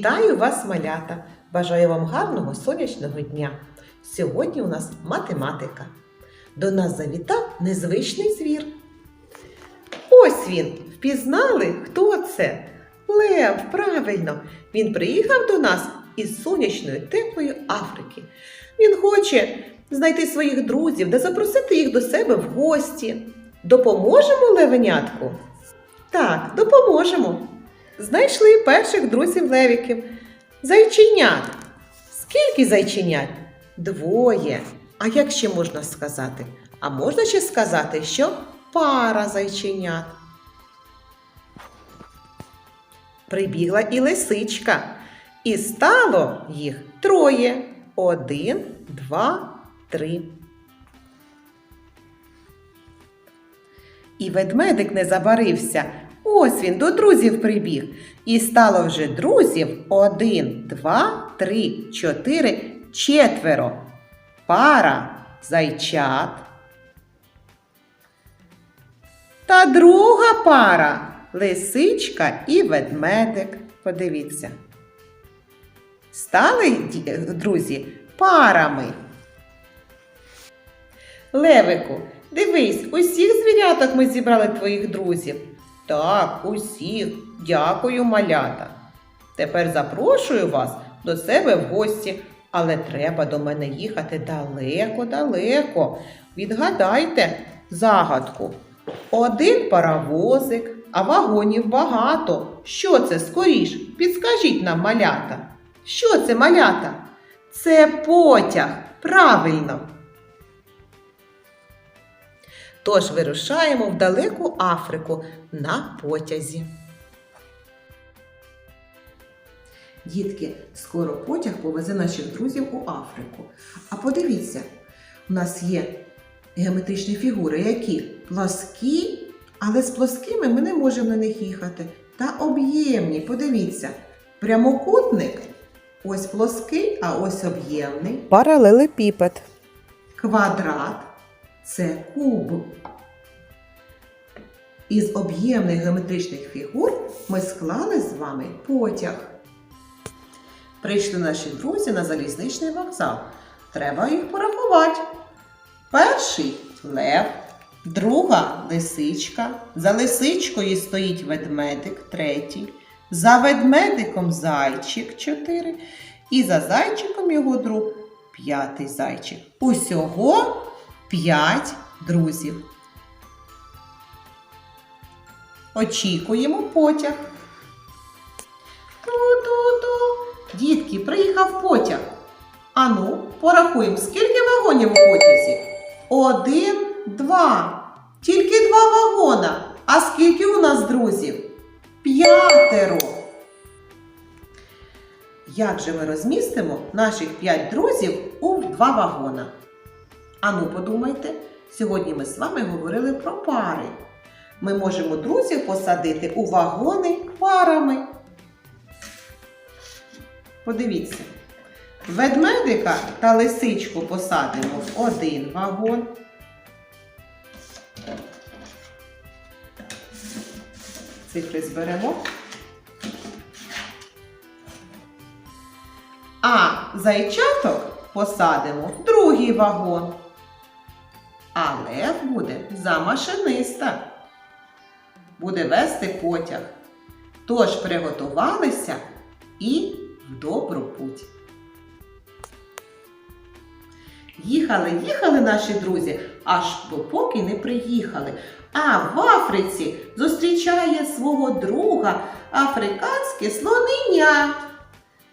Вітаю вас, малята! Бажаю вам гарного сонячного дня. Сьогодні у нас математика. До нас завітав незвичний звір. Ось він. Впізнали, хто це? Лев, правильно. Він приїхав до нас із сонячної теплої Африки. Він хоче знайти своїх друзів та запросити їх до себе в гості. Допоможемо левенятку? Так, допоможемо. Знайшли перших друзів левіків. Зайченят. Скільки зайченят? Двоє. А як ще можна сказати? А можна ще сказати, що пара зайченят. Прибігла і лисичка. І стало їх троє. Один, два, три. І ведмедик не забарився. Ось він до друзів прибіг. І стало вже друзів один, два, три, чотири, четверо. Пара зайчат. Та друга пара лисичка і ведмедик. Подивіться. Стали друзі парами. Левику, дивись, усіх звіряток ми зібрали твоїх друзів. Так, усіх. Дякую, малята. Tепер запрошую вас до себе в гості, але треба до мене їхати далеко-далеко. Відгадайте загадку. Один паровозик, а вагонів багато. Що це скоріш? Підскажіть нам, малята. Що це малята? Це потяг. Правильно. Тож вирушаємо в далеку Африку на потязі. Дітки, скоро потяг повезе наших друзів у Африку. А подивіться, у нас є геометричні фігури, які плоскі, але з плоскими ми не можемо на них їхати. Та об'ємні. Подивіться, прямокутник ось плоский, а ось об'ємний. Паралелепіпед. Квадрат це куб. Із об'ємних геометричних фігур ми склали з вами потяг. Прийшли наші друзі на залізничний вокзал. Треба їх порахувати. Перший лев, друга лисичка. За лисичкою стоїть ведмедик, третій. За ведмедиком зайчик чотири. І за зайчиком його друг п'ятий зайчик. Усього п'ять друзів. Очікуємо потяг. Ту-ту-ту. Дітки, приїхав потяг. Ану, порахуємо, скільки вагонів у потязі? Один, два. Тільки два вагона. А скільки у нас друзів? П'ятеро. Як же ми розмістимо наших п'ять друзів у два вагона? Ану, подумайте, сьогодні ми з вами говорили про пари. Ми можемо друзів посадити у вагони парами. Подивіться. Ведмедика та лисичку посадимо в один вагон. Цифри зберемо. А зайчаток посадимо в другий вагон. А лев буде за машиниста. Буде вести потяг. Тож приготувалися і в добру путь. Їхали, їхали наші друзі, аж допоки не приїхали. А в Африці зустрічає свого друга африканське слонення.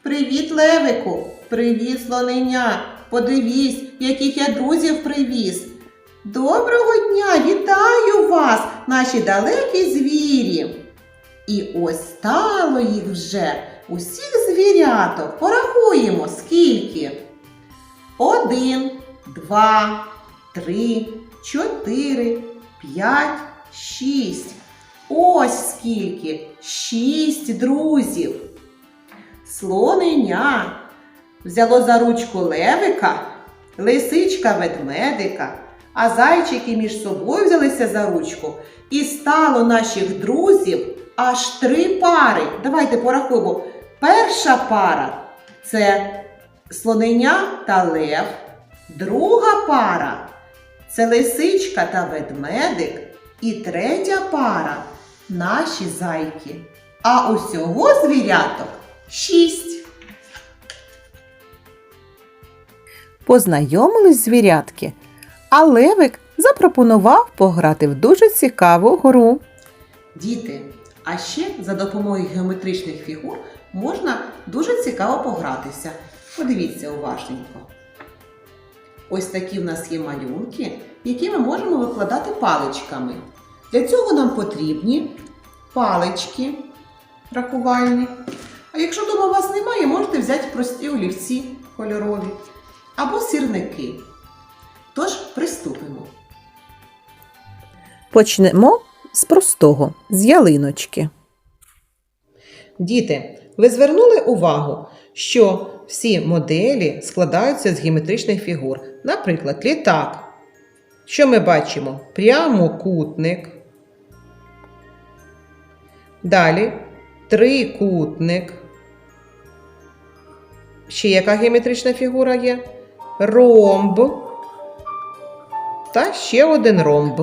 Привіт, Левику! Привіт, слонення! Подивись, яких я друзів привіз. Доброго дня! Вітаю вас, наші далекі звірі! І ось стало їх вже усіх звіряток. Порахуємо, скільки. Один, два, три, чотири, п'ять, шість. Ось скільки. Шість друзів. Слоненя взяло за ручку левика, лисичка ведмедика, а зайчики між собою взялися за ручку. І стало наших друзів аж три пари. Давайте порахуємо. Перша пара це слонення та лев. Друга пара це лисичка та ведмедик. І третя пара наші зайки. А усього звіряток шість. Познайомились звірятки, а Левик запропонував пограти в дуже цікаву гру. Діти, а ще за допомогою геометричних фігур можна дуже цікаво погратися. Подивіться уважненько. Ось такі в нас є малюнки, які ми можемо викладати паличками. Для цього нам потрібні палички рахувальні. А якщо вдома у вас немає, можете взяти прості олівці кольорові або сірники. Тож приступимо. Почнемо з простого, з ялиночки. Діти, ви звернули увагу, що всі моделі складаються з геометричних фігур. Наприклад, літак. Що ми бачимо? Прямокутник. Далі трикутник. Ще яка геометрична фігура є? Ромб. Та ще один ромб.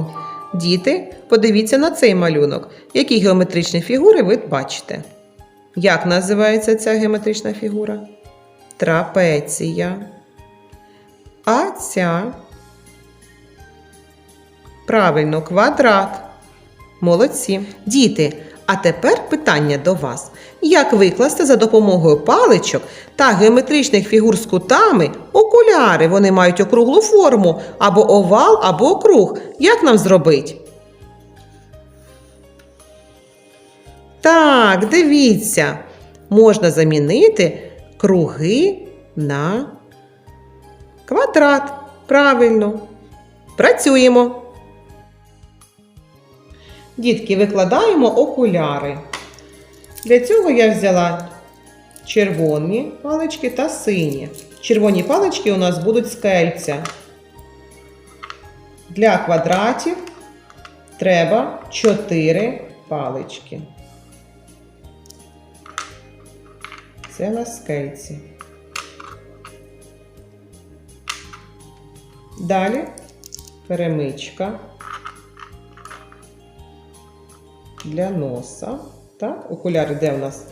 Діти, подивіться на цей малюнок. Які геометричні фігури ви бачите? Як називається ця геометрична фігура? Трапеція. А ця. Правильно, квадрат. Молодці. Діти, а тепер питання до вас. Як викласти за допомогою паличок та геометричних фігур з кутами окуляри? Вони мають округлу форму, або овал, або круг. Як нам зробити? Так, дивіться, можна замінити круги на квадрат. Правильно. Працюємо. Дітки, викладаємо окуляри. Для цього я взяла червоні палички та сині. Червоні палички у нас будуть з кельця. Для квадратів треба 4 палички. Це на скельці. Далі перемичка для носа. Так, окуляри де у нас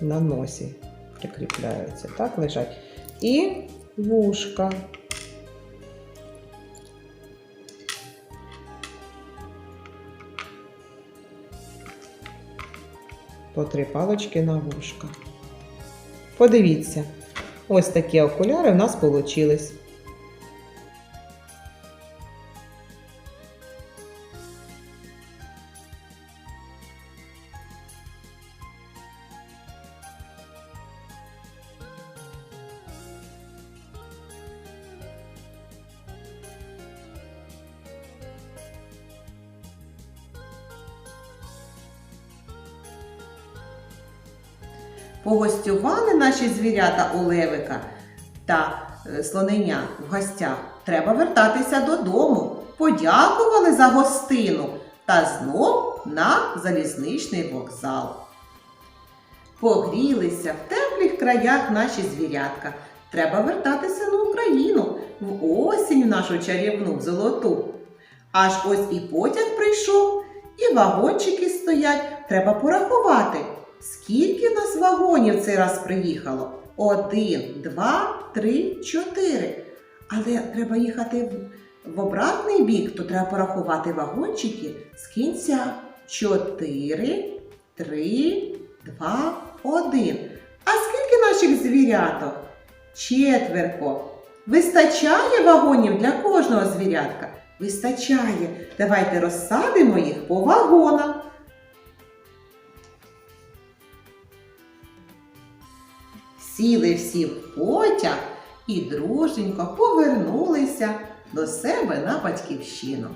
на носі прикріпляються, так, лежать. І вушка. по три палочки на вушка. Подивіться, ось такі окуляри в нас вийшли. Погостювали наші звірята у Левика та е, слонення в гостях. Треба вертатися додому. Подякували за гостину та знов на залізничний вокзал. Погрілися в теплих краях наші звірятка. Треба вертатися на Україну в осінь нашу чарівну золоту. Аж ось і потяг прийшов, і вагончики стоять. Треба порахувати. Скільки нас вагонів цей раз приїхало? Один, два, три, чотири. Але треба їхати в, обратний бік, то треба порахувати вагончики з кінця. Чотири, три, два, один. А скільки наших звіряток? Четверко. Вистачає вагонів для кожного звірятка? Вистачає. Давайте розсадимо їх по вагонах. Сіли всі в потяг і друженько повернулися до себе на батьківщину.